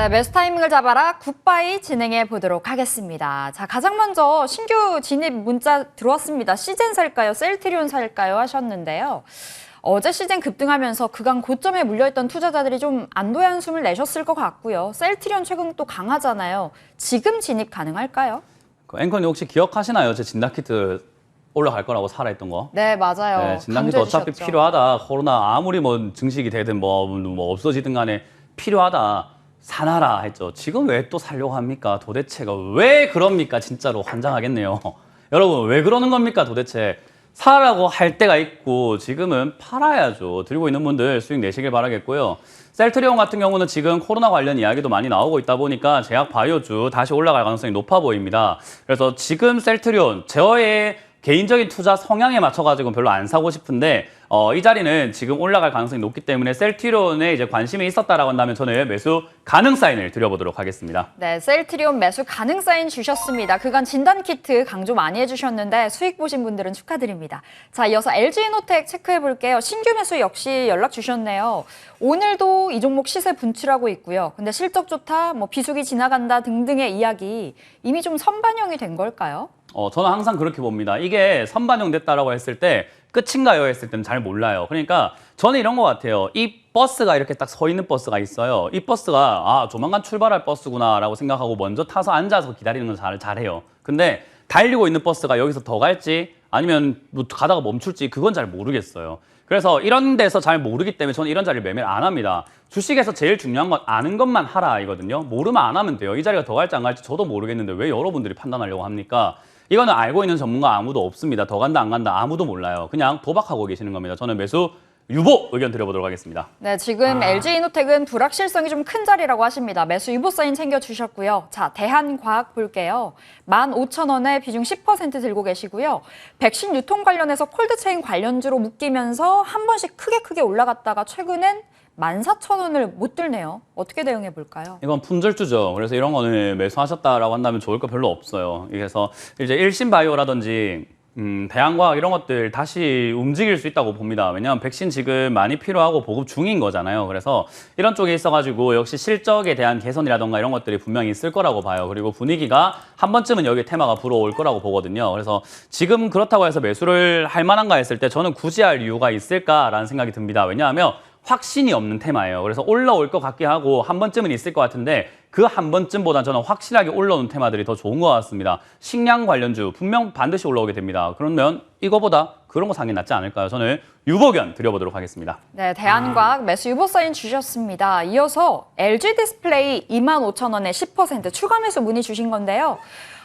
네, 매수 타이밍을 잡아라 굿바이 진행해 보도록 하겠습니다. 자, 가장 먼저 신규 진입 문자 들어왔습니다. 시젠 살까요? 셀트리온 살까요? 하셨는데요. 어제 시젠 급등하면서 그간 고점에 물려있던 투자자들이 좀 안도의 한숨을 내셨을 것 같고요. 셀트리온 최근 또 강하잖아요. 지금 진입 가능할까요? 그 앵커님 혹시 기억하시나요? 제 진단키트 올라갈 거라고 살아있던 거. 네, 맞아요. 네, 진단키트 어차피. 필요하다. 코로나 아무리 뭐 증식이 되든 뭐, 뭐 없어지든 간에 필요하다. 사놔라 했죠. 지금 왜 또 살려고 합니까? 도대체가 왜 그럽니까? 진짜로 환장하겠네요. 여러분 왜 그러는 겁니까? 도대체 사라고 할 때가 있고 지금은 팔아야죠. 들고 있는 분들 수익 내시길 바라겠고요. 셀트리온 같은 경우는 지금 코로나 관련 이야기도 많이 나오고 있다 보니까 제약 바이오주 다시 올라갈 가능성이 높아 보입니다. 그래서 지금 셀트리온 저의 개인적인 투자 성향에 맞춰가지고 별로 안 사고 싶은데 어, 이 자리는 지금 올라갈 가능성이 높기 때문에 셀트리온에 이제 관심이 있었다라고 한다면 저는 매수 가능 사인을 드려보도록 하겠습니다. 네, 셀트리온 매수 가능 사인 주셨습니다. 그간 진단 키트 강조 많이 해주셨는데 수익 보신 분들은 축하드립니다. 자, 이어서 LG이노텍 체크해 볼게요. 신규 매수 역시 연락 주셨네요. 오늘도 이 종목 시세 분출하고 있고요. 근데 실적 좋다, 뭐 비수기 지나간다 등등의 이야기 이미 좀 선반영이 된 걸까요? 어, 저는 항상 그렇게 봅니다. 이게 선반영 됐다라고 했을 때 끝인가요? 했을 때는 잘 몰라요. 그러니까 저는 이런 것 같아요. 이 버스가 이렇게 딱 서 있는 버스가 있어요. 이 버스가 아 조만간 출발할 버스구나라고 생각하고 먼저 타서 앉아서 기다리는 건 잘, 잘해요. 근데 달리고 있는 버스가 여기서 더 갈지 아니면 뭐 가다가 멈출지 그건 잘 모르겠어요. 그래서 이런 데서 잘 모르기 때문에 저는 이런 자리를 매매를 안 합니다. 주식에서 제일 중요한 건 아는 것만 하라 이거든요. 모르면 안 하면 돼요. 이 자리가 더 갈지 안 갈지 저도 모르겠는데 왜 여러분들이 판단하려고 합니까? 이거는 알고 있는 전문가 아무도 없습니다. 더 간다 안 간다 아무도 몰라요. 그냥 도박하고 계시는 겁니다. 저는 매수 유보 의견 드려보도록 하겠습니다. 네, 지금 LG이노텍은 불확실성이 좀 큰 자리라고 하십니다. 매수 유보 사인 챙겨주셨고요. 자, 대한과학 볼게요. 15,000원에 비중 10% 들고 계시고요. 백신 유통 관련해서 콜드체인 관련주로 묶이면서 한 번씩 크게 크게 올라갔다가 최근엔 14,000원을 못 들네요. 어떻게 대응해 볼까요? 이건 품절주죠. 그래서 이런 거는 매수하셨다라고 한다면 좋을 거 별로 없어요. 그래서 이제 일신바이오라든지 음, 대한과학 이런 것들 다시 움직일 수 있다고 봅니다. 왜냐하면 백신 지금 많이 필요하고 보급 중인 거잖아요. 그래서 이런 쪽에 있어가지고 역시 실적에 대한 개선이라던가 이런 것들이 분명히 있을 거라고 봐요. 그리고 분위기가 한 번쯤은 여기 테마가 불어올 거라고 보거든요. 그래서 지금 그렇다고 해서 매수를 할 만한가 했을 때 저는 굳이 할 이유가 있을까라는 생각이 듭니다. 왜냐하면 확신이 없는 테마예요. 그래서 올라올 것 같게 하고 한 번쯤은 있을 것 같은데 그 한 번쯤보다 저는 확실하게 올라오는 테마들이 더 좋은 것 같습니다. 식량 관련주 분명 반드시 올라오게 됩니다. 그러면 이거보다 그런 거게 낫지 않을까요? 저는 유보견 드려보도록 하겠습니다. 네, 대한과학 매수 유보 사인 주셨습니다. 이어서 LG 디스플레이 25,000원에 10% 추가 매수 문의 주신 건데요.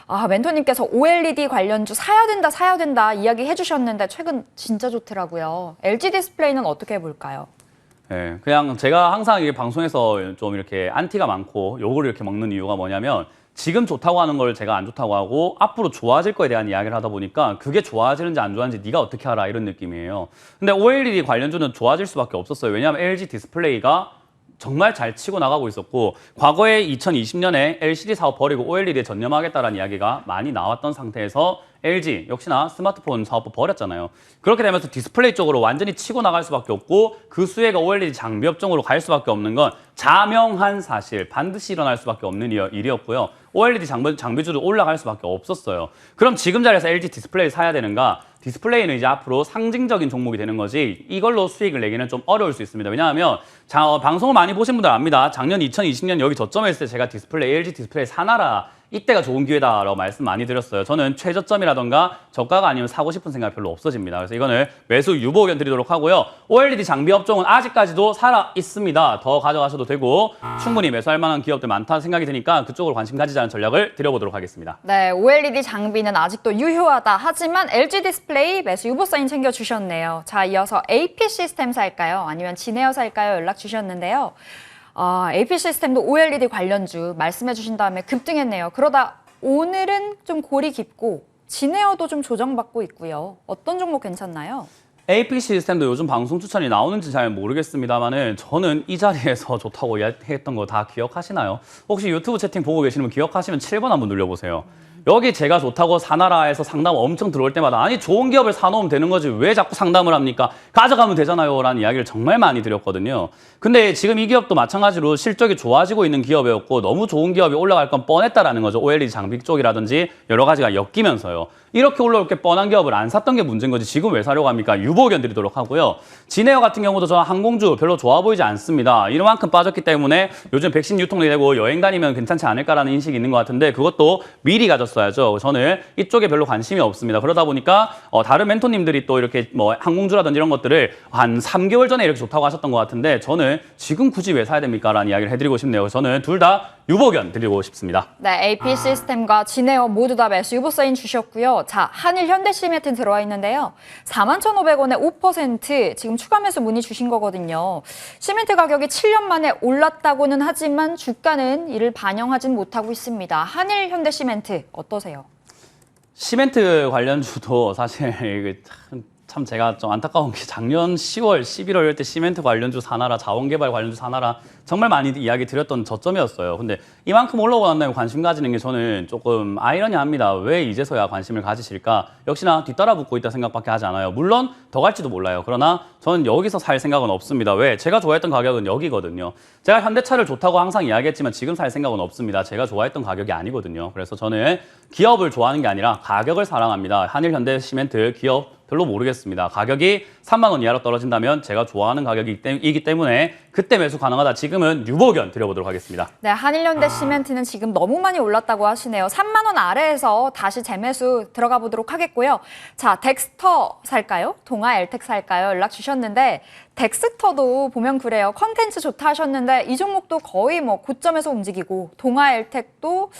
아, 멘토님께서 OLED 관련주 사야 된다, 사야 된다 이야기 해주셨는데 최근 진짜 좋더라고요. LG 디스플레이는 어떻게 해볼까요? 예, 그냥 제가 항상 이 방송에서 좀 이렇게 안티가 많고 욕을 이렇게 먹는 이유가 뭐냐면 지금 좋다고 하는 걸 제가 안 좋다고 하고 앞으로 좋아질 거에 대한 이야기를 하다 보니까 그게 좋아지는지 안 좋아지는지 네가 어떻게 알아 이런 느낌이에요. 근데 OLED 관련주는 좋아질 수밖에 없었어요. 왜냐하면 LG 디스플레이가 정말 잘 치고 나가고 있었고 과거에 2020년에 LCD 사업 버리고 OLED에 전념하겠다라는 이야기가 많이 나왔던 상태에서 LG 역시나 스마트폰 사업부 버렸잖아요. 그렇게 되면서 디스플레이 쪽으로 완전히 치고 나갈 수밖에 없고 그 수혜가 OLED 장비 업 종으로 갈 수밖에 없는 건 자명한 사실 반드시 일어날 수밖에 없는 일- 일이었고요. OLED 장비, 장비주도 올라갈 수밖에 없었어요. 그럼 지금 자리에서 LG 디스플레이 사야 되는가? 디스플레이는 이제 앞으로 상징적인 종목이 되는 거지 이걸로 수익을 내기는 좀 어려울 수 있습니다. 왜냐하면 자, 어, 방송을 많이 보신 분들 압니다. 작년 2020년 여기 저점에 있을 때 제가 디스플레이 LG 디스플레이 사놔라 이때가 좋은 기회다라고 말씀 많이 드렸어요. 저는 최저점이라던가 저가가 아니면 사고 싶은 생각이 별로 없어집니다. 그래서 이거는 매수 유보 의견 드리도록 하고요. OLED 장비 업종은 아직까지도 살아 있습니다. 더 가져가셔도 되고 충분히 매수할 만한 기업들 많다 생각이 드니까 그쪽으로 관심 가지자는 전략을 드려보도록 하겠습니다. 네, OLED 장비는 아직도 유효하다. 하지만 LG 디스플레이 매수 유보 사인 챙겨주셨네요. 자, 이어서 AP 시스템 살까요? 아니면 진에어 살까요? 연락 주셨는데요. 아, AP 시스템도 OLED 관련주 말씀해 주신 다음에 급등했네요. 그러다 오늘은 좀 골이 깊고 진에어도 좀 조정받고 있고요. 어떤 종목 괜찮나요? AP 시스템도 요즘 방송 추천이 나오는지 잘 모르겠습니다만은 저는 이 자리에서 좋다고 이야기했던 거 다 기억하시나요? 혹시 유튜브 채팅 보고 계시는 분 기억하시면 7번 한번 눌러보세요. 여기 제가 좋다고 사나라에서 상담 엄청 들어올 때마다 아니 좋은 기업을 사놓으면 되는 거지 왜 자꾸 상담을 합니까? 가져가면 되잖아요 라는 이야기를 정말 많이 드렸거든요. 근데 지금 이 기업도 마찬가지로 실적이 좋아지고 있는 기업이었고 너무 좋은 기업이 올라갈 건 뻔했다라는 거죠. OLED 장비 쪽이라든지 여러 가지가 엮이면서요. 이렇게 올라올 게 뻔한 기업을 안 샀던 게 문제인 거지 지금 왜 사려고 합니까? 유보견 드리도록 하고요. 진에어 같은 경우도 저 항공주 별로 좋아 보이지 않습니다. 이만큼 빠졌기 때문에 요즘 백신 유통이 되고 여행 다니면 괜찮지 않을까라는 인식이 있는 것 같은데 그것도 미리 가졌어야죠. 저는 이쪽에 별로 관심이 없습니다. 그러다 보니까 어, 다른 멘토님들이 또 이렇게 뭐 항공주라든지 이런 것들을 한 3개월 전에 이렇게 좋다고 하셨던 것 같은데 저는 지금 굳이 왜 사야 됩니까? 라는 이야기를 해드리고 싶네요. 저는 둘 다 유보견 드리고 싶습니다. 네, AP 시스템과 진에어 모두 다 매수 유보 사인 주셨고요. 자, 한일 현대시멘트 들어와 있는데요. 41,500원에 5% 지금 추가 매수 문의 주신 거거든요. 시멘트 가격이 7년 만에 올랐다고는 하지만 주가는 이를 반영하진 못하고 있습니다. 한일 현대시멘트 어떠세요? 시멘트 관련주도 사실 참, 참 제가 좀 안타까운 게 작년 10월, 11월 이럴 때 시멘트 관련주 사나라, 자원개발 관련주 사나라 정말 많이 이야기 드렸던 저점이었어요. 근데 이만큼 다음에 관심 가지는 게 저는 조금 아이러니합니다. 왜 이제서야 관심을 가지실까? 역시나 뒤따라 붙고 있다 생각밖에 하지 않아요. 물론 더 갈지도 몰라요. 그러나 저는 여기서 살 생각은 없습니다. 왜? 제가 좋아했던 가격은 여기거든요. 제가 현대차를 좋다고 항상 이야기했지만 지금 살 생각은 없습니다. 제가 좋아했던 가격이 아니거든요. 그래서 저는 기업을 좋아하는 게 아니라 가격을 사랑합니다. 한일 현대 시멘트 기업 별로 모르겠습니다. 가격이 3만 원 이하로 떨어진다면 제가 좋아하는 가격이기 때문에 그때 매수 가능하다. 지금은 유보견 드려보도록 하겠습니다. 네, 한일현대 시멘트는 지금 너무 많이 올랐다고 하시네요. 3만 원 아래에서 다시 재매수 들어가 보도록 하겠고요. 자, 덱스터 살까요? 동아 엘텍 살까요? 연락 주셨는데 덱스터도 보면 그래요. 컨텐츠 좋다 하셨는데 이 종목도 거의 뭐 고점에서 움직이고 동아 엘텍도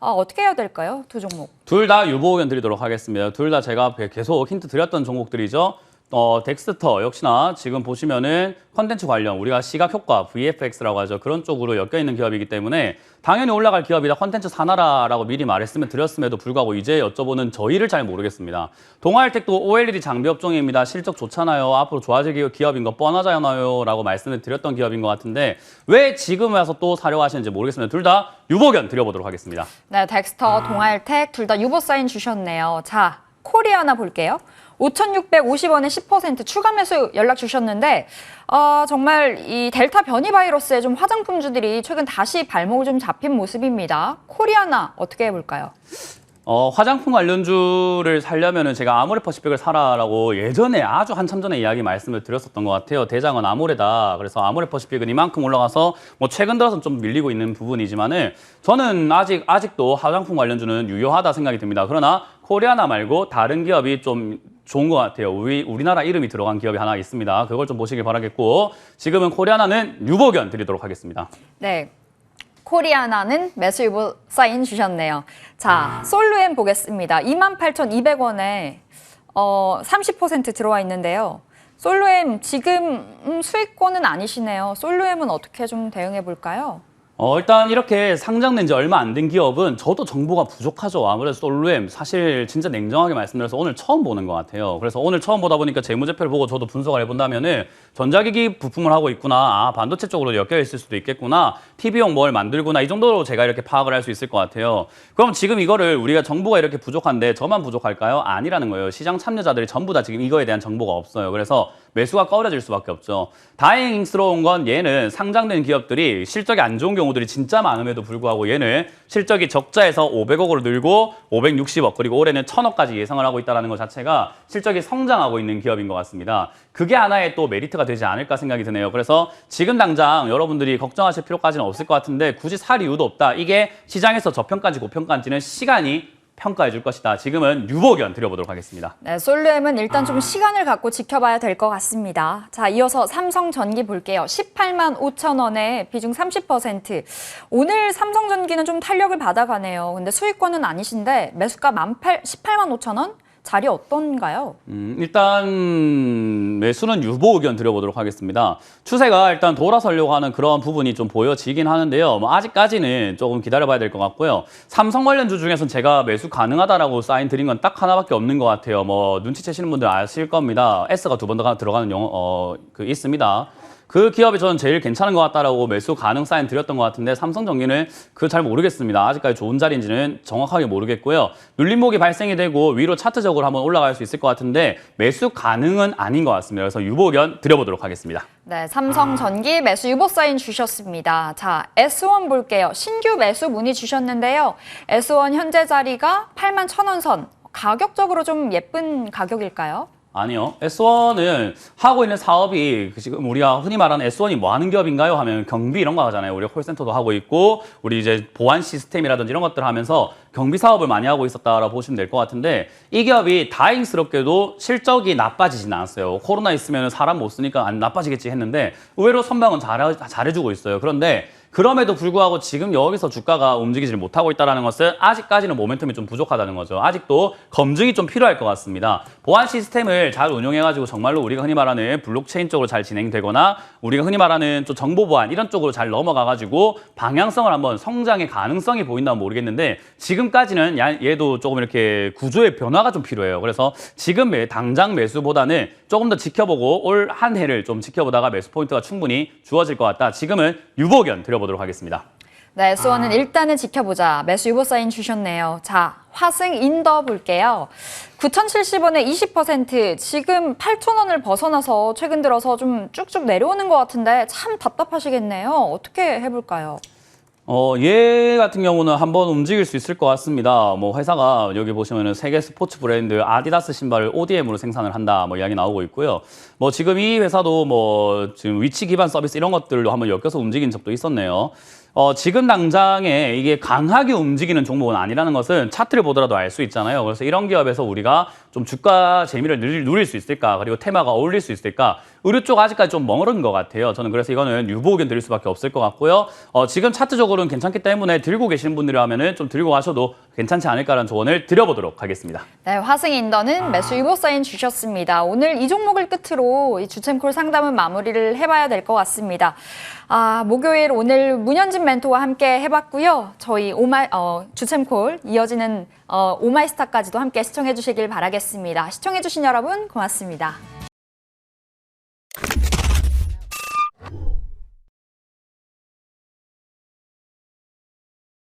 아, 어떻게 해야 될까요? 두 종목. 둘 다 유보견 드리도록 하겠습니다. 둘 다 제가 계속 힌트 드렸던 종목들이죠. 어, 덱스터 역시나 지금 보시면은 컨텐츠 관련 우리가 시각 효과 VFX라고 하죠. 그런 쪽으로 엮여 있는 기업이기 때문에 당연히 올라갈 기업이다. 컨텐츠 사나라라고 미리 말했으면 드렸음에도 불구하고 이제 여쭤보는 저희를 잘 모르겠습니다. 동아일텍도 OLED 장비 업종입니다. 실적 좋잖아요. 앞으로 좋아질 기업인 거 뻔하잖아요라고 말씀을 드렸던 기업인 것 같은데 왜 지금 와서 또 사려고 하시는지 모르겠습니다. 둘 다 유보견 드려보도록 하겠습니다. 네, 덱스터, 동아일텍 둘 다 유보 사인 주셨네요. 자, 코리아나 볼게요. 5,650원에 10% 추가 매수 연락 주셨는데 어, 정말 이 델타 변이 바이러스에 좀 화장품주들이 최근 다시 발목을 좀 잡힌 모습입니다. 코리아나 어떻게 해볼까요? 어, 화장품 관련주를 살려면은 제가 아모레 퍼시픽을 사라라고 예전에 아주 한참 전에 이야기 말씀을 드렸었던 것 같아요. 대장은 아모레다. 그래서 아모레 퍼시픽은 이만큼 올라가서 뭐 최근 들어서 좀 밀리고 있는 부분이지만은 저는 아직 아직도 화장품 관련주는 유효하다 생각이 듭니다. 그러나 코리아나 말고 다른 기업이 좀 좋은 것 같아요. 우리 우리나라 이름이 들어간 기업이 하나 있습니다. 그걸 좀 보시길 바라겠고 지금은 코리아나는 유보견 드리도록 하겠습니다. 네. 코리아나는 매수 유보 사인 주셨네요. 자, 솔루엠 보겠습니다. 28,200원에 어, 30% 들어와 있는데요. 솔루엠 지금 음, 수익권은 아니시네요. 솔루엠은 어떻게 좀 대응해 볼까요? 어, 일단 이렇게 상장된 지 얼마 안 된 기업은 저도 정보가 부족하죠. 아무래도 솔루엠 사실 진짜 냉정하게 말씀드려서 오늘 처음 보는 것 같아요. 그래서 오늘 처음 보다 보니까 재무제표를 보고 저도 분석을 해본다면은 전자기기 부품을 하고 있구나. 아, 반도체 쪽으로 엮여 있을 수도 있겠구나. TV용 뭘 만들구나. 이 정도로 제가 이렇게 파악을 할 수 있을 것 같아요. 그럼 지금 이거를 우리가 정보가 이렇게 부족한데 저만 부족할까요? 아니라는 거예요. 시장 참여자들이 전부 다 지금 이거에 대한 정보가 없어요. 그래서 매수가 꺼려질 수밖에 없죠. 다행스러운 건 얘는 상장된 기업들이 실적이 안 좋은 경우들이 진짜 많음에도 불구하고 얘는 실적이 적자에서 500억으로 늘고 560억 그리고 올해는 1000억까지 예상을 하고 있다는 것 자체가 실적이 성장하고 있는 기업인 것 같습니다. 그게 하나의 또 메리트가 되지 않을까 생각이 드네요. 그래서 지금 당장 여러분들이 걱정하실 필요까지는 없을 것 같은데 굳이 살 이유도 없다. 이게 시장에서 저평가인지 고평가인지는 시간이 평가해 줄 것이다. 지금은 유보견 드려보도록 하겠습니다. 네, 솔루엠은 일단 좀 시간을 갖고 지켜봐야 될 것 같습니다. 자, 이어서 삼성전기 볼게요. 18만 5천 원에 비중 30%. 오늘 삼성전기는 좀 탄력을 받아가네요. 근데 수익권은 아니신데 매수가 18, 18만 5천 원? 자리 어떤가요? 음, 일단 매수는 유보 의견 드려보도록 하겠습니다. 추세가 일단 돌아서려고 하는 그런 부분이 좀 보여지긴 하는데요. 뭐 아직까지는 조금 기다려봐야 될 것 같고요. 삼성 관련주 중에서는 제가 매수 가능하다라고 사인 드린 건 딱 하나밖에 없는 것 같아요. 뭐 눈치채시는 분들 아실 겁니다. S가 두 번 더 들어가는 용, 어, 그 있습니다. 그 기업이 저는 제일 괜찮은 것 같다라고 매수 가능 사인 드렸던 것 같은데 삼성전기는 그 잘 모르겠습니다. 아직까지 좋은 자리인지는 정확하게 모르겠고요. 눌림목이 발생이 되고 위로 차트적으로 한번 올라갈 수 있을 것 같은데 매수 가능은 아닌 것 같습니다. 그래서 유보 의견 드려보도록 하겠습니다. 네, 삼성전기 매수 유보 사인 주셨습니다. 자, S1 볼게요. 신규 매수 문의 주셨는데요. S1 현재 자리가 8만 1,000원 선. 가격적으로 좀 예쁜 가격일까요? 아니요. S1은 하고 있는 사업이 그 지금 우리가 흔히 말하는 S1이 뭐 하는 기업인가요? 하면 경비 이런 거 하잖아요. 우리가 콜센터도 하고 있고 우리 이제 보안 시스템이라든지 이런 것들을 하면서 경비 사업을 많이 하고 있었다라고 보시면 될 것 같은데 이 기업이 다행스럽게도 실적이 나빠지진 않았어요. 코로나 있으면 사람 못 쓰니까 안 나빠지겠지 했는데 의외로 선방은 잘, 잘해주고 있어요. 그런데 그럼에도 불구하고 지금 여기서 주가가 움직이질 못하고 있다는 것은 아직까지는 모멘텀이 좀 부족하다는 거죠. 아직도 검증이 좀 필요할 것 같습니다. 보안 시스템을 잘 운용해가지고 정말로 우리가 흔히 말하는 블록체인 쪽으로 잘 진행되거나 우리가 흔히 말하는 또 정보 보안 이런 쪽으로 잘 넘어가가지고 방향성을 한번 성장의 가능성이 보인다면 모르겠는데 지금까지는 야- 얘도 조금 이렇게 구조의 변화가 좀 필요해요. 그래서 지금 매, 당장 매수보다는 조금 더 지켜보고 올 한 해를 좀 지켜보다가 매수 포인트가 충분히 주어질 것 같다. 지금은 유보견 드려보 도록 하겠습니다. 네, S1은 일단은 지켜보자. 매수 유보 사인 주셨네요. 자, 화승 인더 볼게요. 9,070원에 20% 지금 8,000원을 벗어나서 최근 들어서 좀 쭉쭉 내려오는 것 같은데 참 답답하시겠네요. 어떻게 해볼까요? 어, 얘 같은 경우는 한번 움직일 수 있을 것 같습니다. 뭐 회사가 여기 보시면은 세계 스포츠 브랜드 아디다스 신발을 ODM으로 생산을 한다 뭐 이야기 나오고 있고요. 뭐 지금 이 회사도 뭐 지금 위치 기반 서비스 이런 것들로 한번 엮여서 움직인 적도 있었네요. 어, 지금 당장에 이게 강하게 움직이는 종목은 아니라는 것은 차트를 보더라도 알 수 있잖아요. 그래서 이런 기업에서 우리가 좀 주가 재미를 누릴, 수 있을까, 그리고 테마가 어울릴 수 있을까, 의료 쪽 아직까지 좀 멀은 것 같아요. 저는 그래서 이거는 유보 의견 드릴 수밖에 없을 것 같고요. 어, 지금 차트적으로는 괜찮기 때문에 들고 계시는 분들이라면은 좀 들고 가셔도 괜찮지 않을까라는 조언을 드려보도록 하겠습니다. 네, 화승 인더는 매수 유보 사인 주셨습니다. 오늘 이 종목을 끝으로 이 주챔콜 상담은 마무리를 해봐야 될 것 같습니다. 아, 목요일 오늘 문현진 멘토와 함께 해봤고요. 저희 오마, 어, 주챔콜 이어지는 어, 오마이스타까지도 함께 시청해주시길 바라겠습니다. 시청해주신 여러분 고맙습니다.